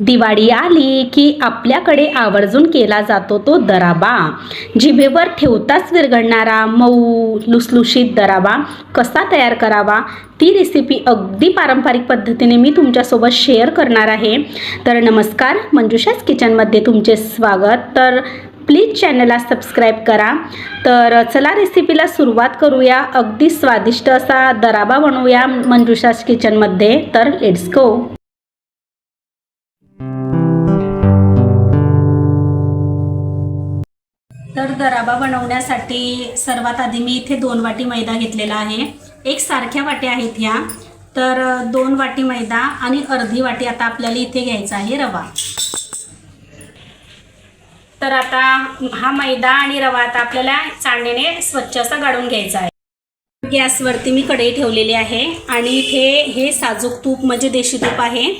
दिवाळी आली की आपल्याकडे आवर्जून केला जातो तो दराबा. जिभेवर ठेवताच विरघळणारा मऊ लुसलुशीत दराबा कसा तयार करावा? ती रेसिपी अगदी पारंपरिक पद्धतीने मी तुमच्यासोबत शेअर करणार आहे. तर नमस्कार मंजुषाच किचनमध्ये तुमचे स्वागत. तर प्लीज चॅनलला सबस्क्राईब करा. तर चला रेसिपीला सुरुवात करूया. अगदी स्वादिष्ट असा दराबा बनवूया मंजुषाच किचनमध्ये तर लेट्स गो दराबा बनवण्यासाठी सर्वात आधी मी इथे दोन वाटी मैदा घेतलेला आहे. एक सारख्या वाट्या आहेत ह्या. तर दोन वाटी मैदा आणि अर्धी वाटी आता आपल्याला इथे घ्यायचा आहे रवा. तर आता हा मैदा आणि रवा आता आपल्याला चाळणीने स्वच्छ असा गाळून घ्यायचा आहे. गॅसवरती मी कढई ठेवलेली आहे आणि इथे हे साजूक तूप म्हणजे देशी तूप आहे.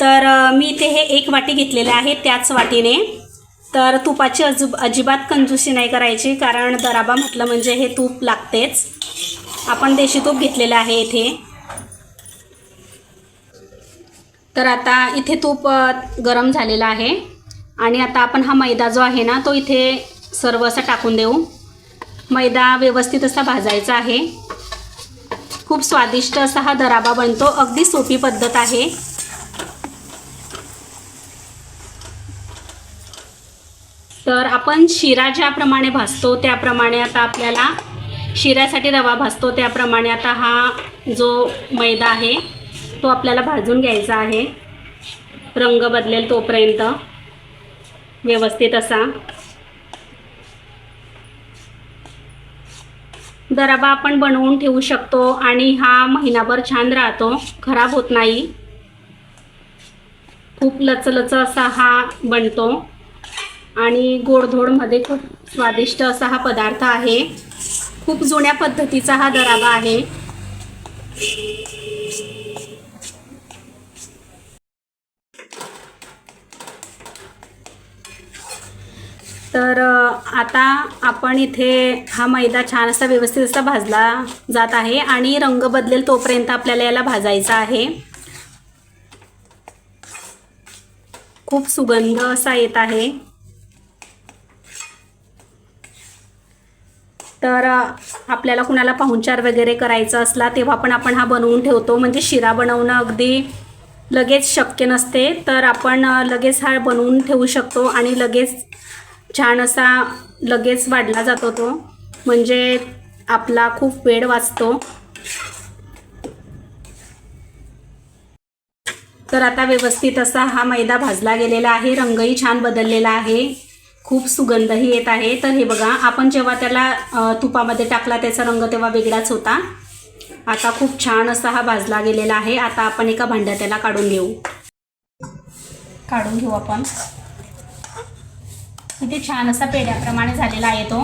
तर मी इथे हे एक वाटी घेतलेले आहे त्याच वाटीने. तर तुपाची अजूब अजिबात कंजूसी नाही करायची कारण दराबा म्हटलं म्हणजे हे तूप लागतेच. आपण देशी तूप घेतलेलं आहे इथे. तर आता इथे तूप गरम झालेलं आहे. आणि आता आपण हा मैदा जो आहे ना तो इथे सर्व असा टाकून देऊ. मैदा व्यवस्थित असा भाजायचा आहे. खूप स्वादिष्ट असा हा दराबा बनतो. अगदी सोपी पद्धत आहे. तर आपण शिरा ज्याप्रमाणे भासतो त्याप्रमाणे आता आपल्याला शिऱ्यासाठी रवा भाजतो. त्याप्रमाणे आता हा जो मैदा आहे तो आपल्याला भाजून घ्यायचा आहे. रंग बदलेल तोपर्यंत. व्यवस्थित असा. दराबा आपण बनवून ठेवू शकतो आणि हा महिनाभर छान राहतो. खराब होत नाही. खूप लचलच असा हा बनतो. आणि गोडधोडमध्ये खूप स्वादिष्ट असा हा पदार्थ आहे. खूप जुन्या पद्धतीचा हा दराबा आहे. तर आता आपण इथे हा मैदा छान असा व्यवस्थित असा भाजला जात आहे आणि रंग बदलेल तोपर्यंत आपल्याला याला भाजायचा आहे. खूप सुगंध असा येत आहे. तर आपल्याला कुणाला पाहुणचार वगैरे करायचा असला तेव्हा पण आपण हा बनवून ठेवतो. म्हणजे शिरा बनवणं अगदी लगेच शक्य नसते. तर आपण लगेच हा बनवून ठेवू शकतो आणि लगेच छान असा लगेच वाढला जातो तो. म्हणजे आपला खूप वेळ वाचतो. तर आता व्यवस्थित असा हा मैदा भाजला गेलेला आहे. रंगही छान बदललेला आहे. खूप सुगंधही येत आहे. तर हे बघा आपण जेव्हा त्याला तुपामध्ये टाकला त्याचा रंग तेव्हा वेगळाच होता. आता खूप छान असा हा भाजला गेलेला आहे. आता आपण एका भांड्यात त्याला काढून घेऊ. काढून घेऊ आपण. किती छान असा पेढ्याप्रमाणे झालेला आहे तो.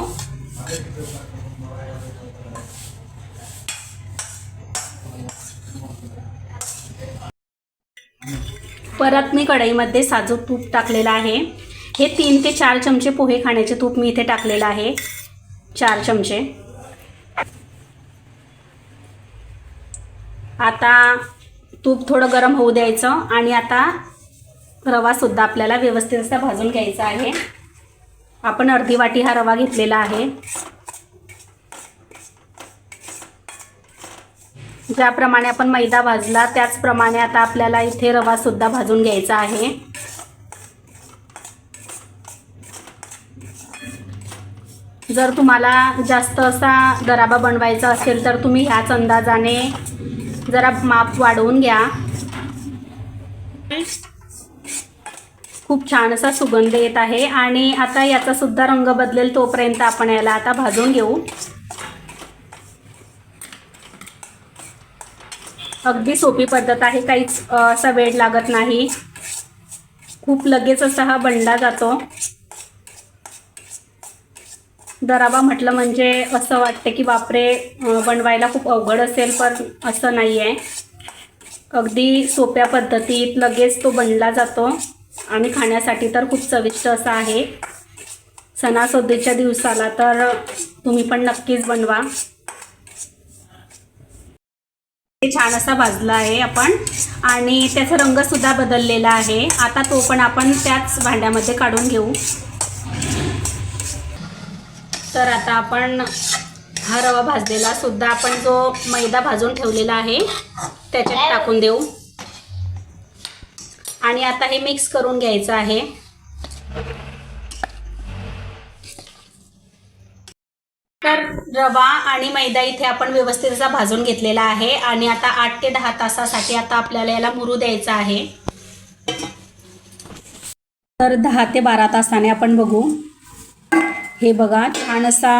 परत मी कढईमध्ये साजूक तूप टाकलेलं आहे. हे तीन ते चार चमचे पोहे खाण्याचे तूप मी इथे टाकलेलं आहे. चार चमचे. आता तूप थोडं गरम होऊ द्यायचं आणि आता रवासुद्धा आपल्याला व्यवस्थित असा भाजून घ्यायचा आहे. आपण अर्धी वाटी हा रवा घेतलेला आहे. ज्याप्रमाणे आपण मैदा भाजला त्याचप्रमाणे आता आपल्याला इथे रवासुद्धा भाजून घ्यायचा आहे. जर तुम्हाला जास्त असा दराबा बनवायचा असेल तर तुम्ही ह्याच अंदाजाने जरा माप वाढवून घ्या. खूप छान असा सुगंध येत आहे आणि आता याचा सुद्धा रंग बदलेल तोपर्यंत आपण याला आता भाजून घेऊ. अगदी सोपी पद्धत आहे काहीच असा वेळ लागत नाही. खूप लगेच असा हा बनला जातो. दराबा म्हटलं म्हणजे असं वाटतं की बापरे बनवायला खूप अवघड असेल पण असं नाही आहे अगदी सोप्या पद्धतीत लगेच तो बनला जातो आणि खाण्यासाठी तर खूप चविष्ट असा आहे. सणासुदीच्या दिवसाला तर तुम्ही पण नक्कीच बनवा. ते छान असा भाजला आहे आपण. आणि त्याचा रंगसुद्धा बदललेला आहे. आता तो पण आपण त्याच भांड्यामध्ये काढून घेऊ. तर आता आपण हा रवा भाजलेला सुद्धा आपण जो मैदा भाजून ठेवलेला आहे त्याच्यात टाकून देऊ. आणि आता हे मिक्स करून घ्यायचं आहे. तर रवा आणि मैदा इथे आपण व्यवस्थित असा भाजून घेतलेला आहे आणि आता आठ ते दहा तासासाठी आता आपल्याला याला मुरू द्यायचा आहे. तर दहा ते बारा तासाने आपण बघू. हे बघा छान असा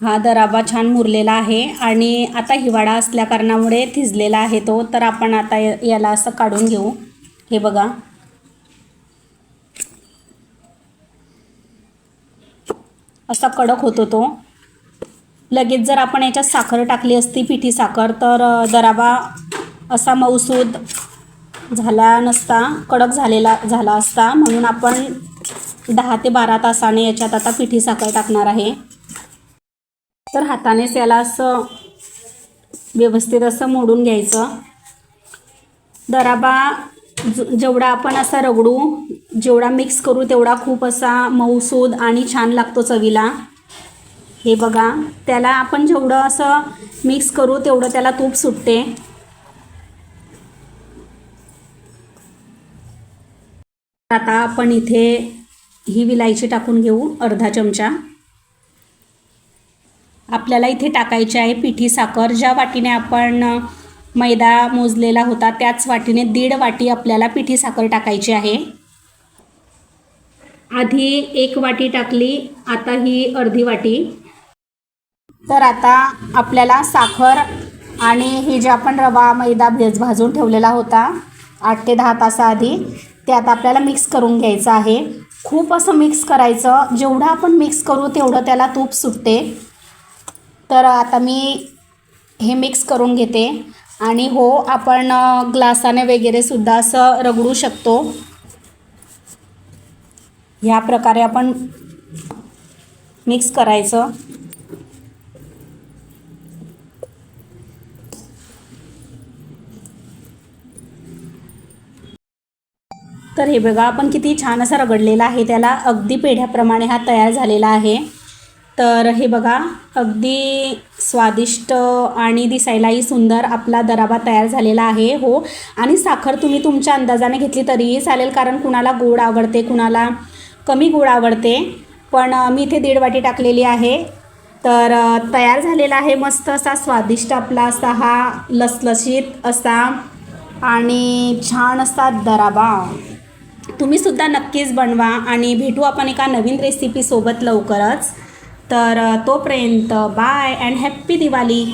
हा दराबा छान मुरलेला आहे. आणि आता हिवाळा असल्या कारणामुळे थिजलेला आहे तो तर आपण आता याला असं काढून घेऊ. हे बघा. असा कडक होतो तो. लगेच जर आपण याच्यात साखर टाकली असती पिठी साखर तर दराबा असा मऊसूद झाला नसता कडक झालेला झाला असता. म्हणून आपण दहा ते बारा तासाने याच्यात आता पिठी साखर टाकणार आहे. तर हातानेच याला असं व्यवस्थित असं मोडून घ्यायचं. दराबा जेवढा आपण असा रगडू जेवढा मिक्स करू तेवढा खूप असा मऊसूद आणि छान लागतो चवीला. हे बघा त्याला आपण जेवढं असं मिक्स करू तेवढं त्याला तूप सुटते. आता आपण इथे ही विलायची टाकून घेऊ अर्धा चमचा. आपल्याला इथे टाकायची आहे पिठी साखर. ज्या वाटीने आपण मैदा मोजलेला होता त्याच वाटीने दीड वाटी आपल्याला पिठी साखर टाकायची आहे. आधी एक वाटी टाकली आता ही अर्धी वाटी. तर आता आपल्याला साखर आणि हे जे आपण रवा मैदा भेज भाजून ठेवलेला होता आठ ते दहा तासाआधी ते आता आपल्याला मिक्स करून घ्यायचं आहे. खूप असं मिक्स करायचं. जेवढं आपण मिक्स करू तेवढं त्याला तूप सुटते. तर आता मी हे मिक्स करून घेते. आणि हो आपण ग्लासाने वगैरे सुद्धा असं रगडू शकतो. ह्या प्रकारे आपण मिक्स करायचं. तर हे बघा आपण किती छान असा रगडलेला आहे. त्याला अगदी पेढ्याप्रमाणे हा तयार झालेला आहे. तर हे बघा अगदी स्वादिष्ट आणि दिसायलाही सुंदर आपला दराबा तयार झालेला आहे. हो आणि साखर तुम्ही तुमच्या अंदाजाने घेतली तरीही चालेल कारण कुणाला गोड आवडते कुणाला कमी गोड आवडते. पण मी इथे दीड वाटी टाकलेली आहे. तर तयार झालेला आहे मस्त असा स्वादिष्ट आपला असा हा लसलशीत असा आणि छान असा दराबा. तुम्हीसुद्धा नक्कीच बनवा आणि भेटू आपण एका नवीन रेसिपीसोबत लवकरच. तर तोपर्यंत बाय अँड हॅप्पी दिवाळी.